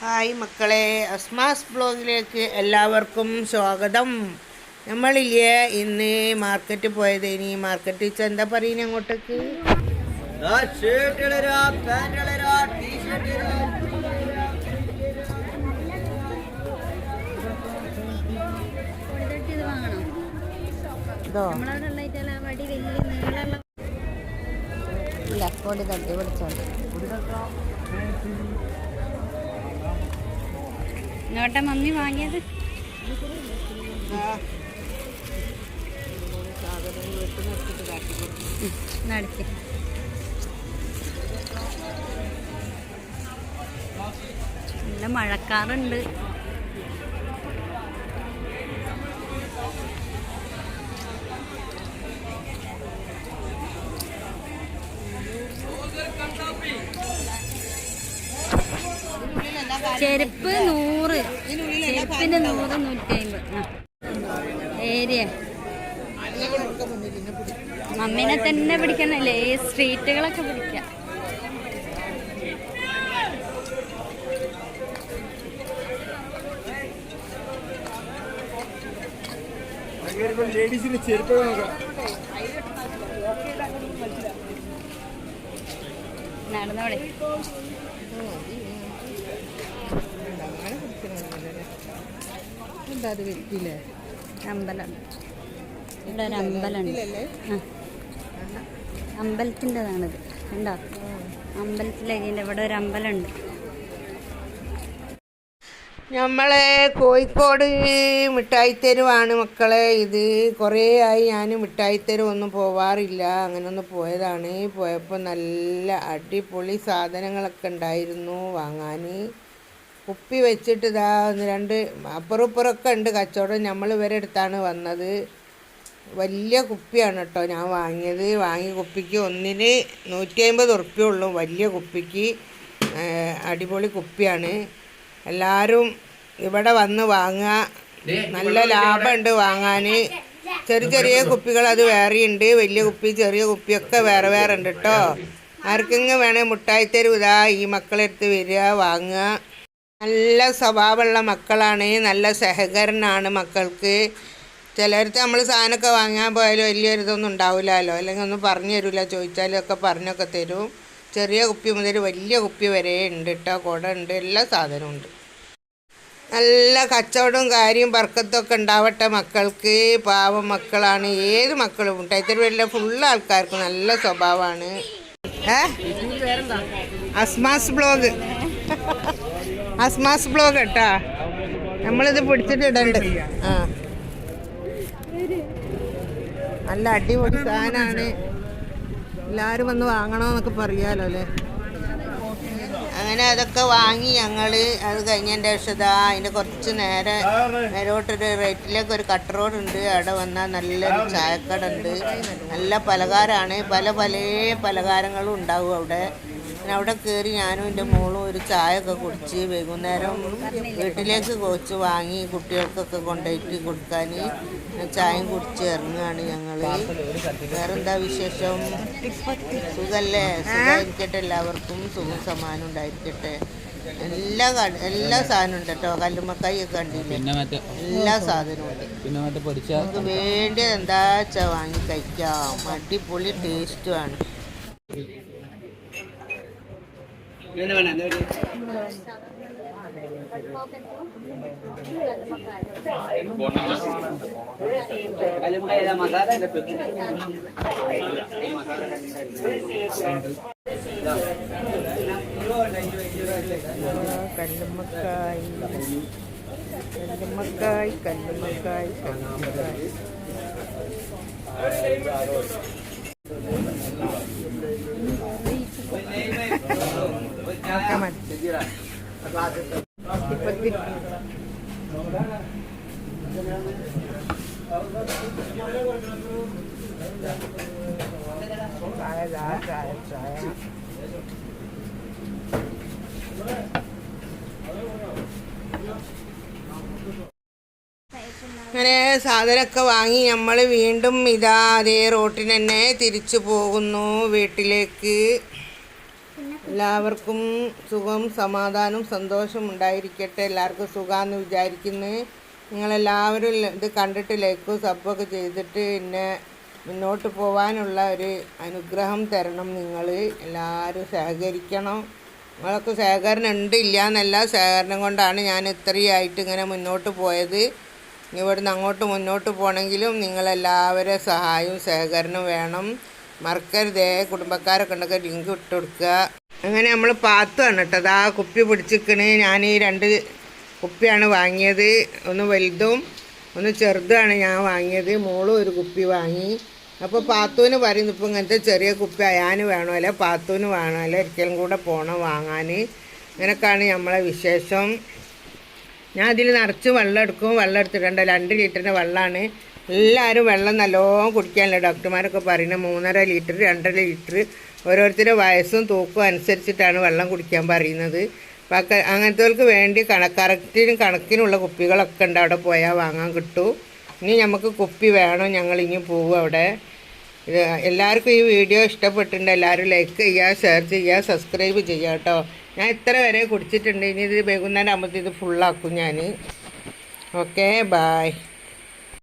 Hi മക്കളെ അസ്മാസ് ബ്ലോഗിലേക്ക് എല്ലാവർക്കും സ്വാഗതം. നമ്മളില്ലേ ഇന്ന് മാർക്കറ്റ് പോയത് ഇനി മാർക്കറ്റ് വെച്ചാൽ എന്താ പറയുന്നത് അങ്ങോട്ടേക്ക്? ഇല്ല അപ്പോൾ തട്ടി ഇളരാ ടീഷർട്ട് ഇളരാ കൊണ്ടുപോയിട്ട് ഇത് വാങ്ങണം ഇതോ നമ്മളവിടെ ഉള്ളതിന്റെ വടി വലിയ നീളമുള്ള ഇല്ല പൊടി തട്ടി പിടിച്ചോണ്ട് നോട്ടെ മമ്മി വാങ്ങിയത്. നല്ല മഴക്കാറുണ്ട്. ചെരുപ്പ് നൂറ്. ചെരുപ്പിന് നൂറ് നൂറ്റി അമ്പത് ഏരിയ മമ്മീനെ തന്നെ പിടിക്കണല്ലേ ഈ സ്ട്രീറ്റുകളൊക്കെ പിടിക്കാം. ലേഡീസിന് ചെരുപ്പ് നോക്കാം നടന്നോളെ. എന്താ അത് വെക്കില്ലേ? അമ്പലം. ഇവിടെ ഒരു അമ്പലമുണ്ട് അമ്പലത്തിന്റെതാണിത്. ഉണ്ടോ അമ്പലത്തിലേക്ക് ഇവിടെ ഒരു അമ്പലമുണ്ട് നമ്മളെ കോഴിക്കോട് മിഠായിത്തെരുവാണ് മക്കളെ. ഇത് കുറേ ആയി ഞാൻ മിഠായിത്തെരുവൊന്നും പോവാറില്ല. അങ്ങനെ ഒന്ന് പോയതാണ്. പോയപ്പോൾ നല്ല അടിപൊളി സാധനങ്ങളൊക്കെ ഉണ്ടായിരുന്നു വാങ്ങാൻ കുപ്പി വെച്ചിട്ട് ഇതാ ഒന്ന് രണ്ട് അപ്പുറം ഇപ്പുറമൊക്കെ ഉണ്ട്. കച്ചവടം നമ്മൾ ഇവരെ അടുത്താണ് വന്നത്. വലിയ കുപ്പിയാണ് കേട്ടോ ഞാൻ വാങ്ങിയത്. വാങ്ങിയ കുപ്പിക്ക് ഒന്നിന് നൂറ്റി അമ്പത് ഉറുപ്പ്യ ഉള്ളൂ. വലിയ കുപ്പിക്ക്. അടിപൊളി കുപ്പിയാണ്. എല്ലാവരും ഇവിടെ വന്ന് വാങ്ങുക. നല്ല ലാഭമുണ്ട് വാങ്ങാൻ ചെറിയ ചെറിയ കുപ്പികൾ അത് വേറെയുണ്ട്. വലിയ കുപ്പി ചെറിയ കുപ്പിയൊക്കെ വേറെ വേറെ ഉണ്ട് കേട്ടോ ആർക്കെങ്കിലും വേണേൽ മുട്ടായി തരൂ. ഇതാ ഈ മക്കളെടുത്ത് വരിക വാങ്ങുക. നല്ല സ്വഭാവമുള്ള മക്കളാണ് നല്ല സഹകരണമാണ് മക്കൾക്ക്. ചിലർക്ക് നമ്മൾ സാധനമൊക്കെ വാങ്ങാൻ പോയാലും വലിയൊരു ഇതൊന്നും ഉണ്ടാവില്ലല്ലോ. അല്ലെങ്കിൽ ഒന്നും പറഞ്ഞു തരില്ല ചോദിച്ചാലും ഒക്കെ പറഞ്ഞൊക്കെ തരും. ചെറിയ കുപ്പി മുതൽ വലിയ കുപ്പി വരെ ഉണ്ട് കേട്ടോ കുട ഉണ്ട് എല്ലാ സാധനവും ഉണ്ട്. നല്ല കച്ചവടവും കാര്യം വർക്കത്തൊക്കെ ഉണ്ടാവട്ടെ മക്കൾക്ക്. പാവം മക്കളാണ് ഏത് മക്കളും. മുട്ടായിത്തരും എല്ലാം ഫുള്ള് ആൾക്കാർക്ക് നല്ല സ്വഭാവമാണ്. ഏ? അസ്മാസ് ബ്ലോഗ്. അസ്മാസ് ബ്ലോഗ് കേട്ടാ? നമ്മളിത് പിടിച്ചിട്ട് ഇടണ്ട് ആ. നല്ല അടിപൊളി സാധനമാണ് എല്ലാവരും വന്ന് വാങ്ങണമെന്നൊക്കെ പറയാലോ അല്ലേ? അങ്ങനെ അതൊക്കെ വാങ്ങി ഞങ്ങൾ അത് കഴിഞ്ഞതിന്റെ ശേഷം അതിന്റെ കുറച്ച് നേരെ നേരോട്ടൊരു റേറ്റിലേക്ക് ഒരു കട്ട് റോഡ് ഉണ്ട്. അവിടെ വന്നാൽ നല്ലൊരു ചായക്കട ഉണ്ട്. നല്ല പലഹാരമാണ് പല പല പലഹാരങ്ങളും ഉണ്ടാവും അവിടെ. പിന്നെ അവിടെ കയറി ഞാനും എന്റെ മോളും ഒരു ചായ ഒക്കെ കുടിച്ച് വൈകുന്നേരം വീട്ടിലേക്ക് കോച്ച് വാങ്ങി കുട്ടികൾക്കൊക്കെ കൊണ്ടുപോയിട്ട് കൊടുക്കാൻ ചായയും കുടിച്ച് ഇറങ്ങുകയാണ് ഞങ്ങൾ വേറെന്താ വിശേഷം? സുഖല്ലേ? സുഖമായിരിക്കട്ടെ എല്ലാവർക്കും. സുഖം സമാനം ഉണ്ടായിരിക്കട്ടെ. എല്ലാ എല്ലാ സാധനവും ഉണ്ട് കേട്ടോ. കല്ലുമ്മക്കായി ഒക്കെ കണ്ടില്ലേ എല്ലാ സാധനവും ഉണ്ട്. നമുക്ക് വേണ്ടിയത് എന്താ വെച്ചാൽ വാങ്ങി കഴിക്കാം. അടിപൊളി ടേസ്റ്റുമാണ് Yun naman, ano rin? Alam mo kaya lang masara? Kalamagay. Kalamagay, kalamagay, kalamagay. അങ്ങനെ സാധനമൊക്കെ വാങ്ങി നമ്മൾ വീണ്ടും ഇതാ അതേ റോട്ടിന് തന്നെ തിരിച്ചു പോകുന്നു വീട്ടിലേക്ക്. എല്ലാവർക്കും സുഖം സമാധാനം സന്തോഷം ഉണ്ടായിരിക്കട്ടെ. എല്ലാവർക്കും സുഖമാണെന്ന് വിചാരിക്കുന്നു. നിങ്ങളെല്ലാവരും ഇത് കണ്ടിട്ട് ലൈക്കും സബ്ബൊക്കെ ചെയ്തിട്ട് എന്നെ മുന്നോട്ട് പോകാനുള്ള ഒരു അനുഗ്രഹം തരണം നിങ്ങൾ എല്ലാവരും സഹകരിക്കണം. നിങ്ങളൊക്കെ സഹകരണം ഉണ്ട് ഇല്ല എന്നല്ല സഹകരണം കൊണ്ടാണ് ഞാൻ ഇത്രയായിട്ട് ഇങ്ങനെ മുന്നോട്ട് പോയത്. ഇവിടുന്ന് അങ്ങോട്ട് മുന്നോട്ട് പോകണമെങ്കിലും നിങ്ങളെല്ലാവരുടെ സഹായവും സഹകരണവും വേണം. മറക്കരുതേ. കുടുംബക്കാരൊക്കെ ഉണ്ടൊക്കെ ലിങ്ക് ഇട്ട് കൊടുക്കുക. അങ്ങനെ നമ്മൾ പാത്തുമാണ് കേട്ടോ. അതാ കുപ്പി പിടിച്ചിക്കണ് ഞാൻ ഈ രണ്ട് കുപ്പിയാണ് വാങ്ങിയത്. ഒന്ന് വലുതും ഒന്ന് ചെറുതുമാണ് ഞാൻ വാങ്ങിയത്. മോളും ഒരു കുപ്പി വാങ്ങി. അപ്പോൾ പാത്തുവിന് പറയുന്നു ഇപ്പം ഇങ്ങനത്തെ ചെറിയ കുപ്പി അയാന് വേണോ? അല്ലെ പാത്തൂന് വേണോ? അല്ലെ ഒരിക്കലും കൂടെ പോകണം വാങ്ങാൻ ഇങ്ങനെയൊക്കെയാണ് നമ്മളെ വിശേഷം. ഞാൻ അതിൽ നിറച്ച് വെള്ളം എടുക്കും. വെള്ളം എടുത്തിട്ടുണ്ട് രണ്ട് ലിറ്ററിന്റെ വെള്ളമാണ് എല്ലാവരും വെള്ളം നല്ലോണം കുടിക്കാനല്ലേ ഡോക്ടർമാരൊക്കെ പറയുന്നത്. മൂന്നര ലിറ്റർ രണ്ടര ലിറ്റർ. ഓരോരുത്തരുടെ വയസ്സും തൂക്കും അനുസരിച്ചിട്ടാണ് വെള്ളം കുടിക്കാൻ പറയുന്നത്. അപ്പം അങ്ങനത്തെവർക്ക് വേണ്ടി കണക്കറക്റ്റിനും കണക്കിനുള്ള കുപ്പികളൊക്കെ ഉണ്ട്. അവിടെ പോയാൽ വാങ്ങാൻ കിട്ടും. ഇനി നമുക്ക് കുപ്പി വേണം. ഞങ്ങൾ ഇനി പോവും അവിടെ. എല്ലാവർക്കും ഈ വീഡിയോ ഇഷ്ടപ്പെട്ടിട്ടുണ്ട്. എല്ലാവരും ലൈക്ക് ചെയ്യുക ഷെയർ ചെയ്യുക സബ്സ്ക്രൈബ് ചെയ്യുക കേട്ടോ. ഞാൻ ഇത്ര വരെ കുടിച്ചിട്ടുണ്ട്. ഇനി ഇത് വൈകുന്നേരം ആകുമ്പോഴത്തേക്ക് ഇത് ഫുള്ളാക്കും ഞാൻ ഓക്കെ ബായ്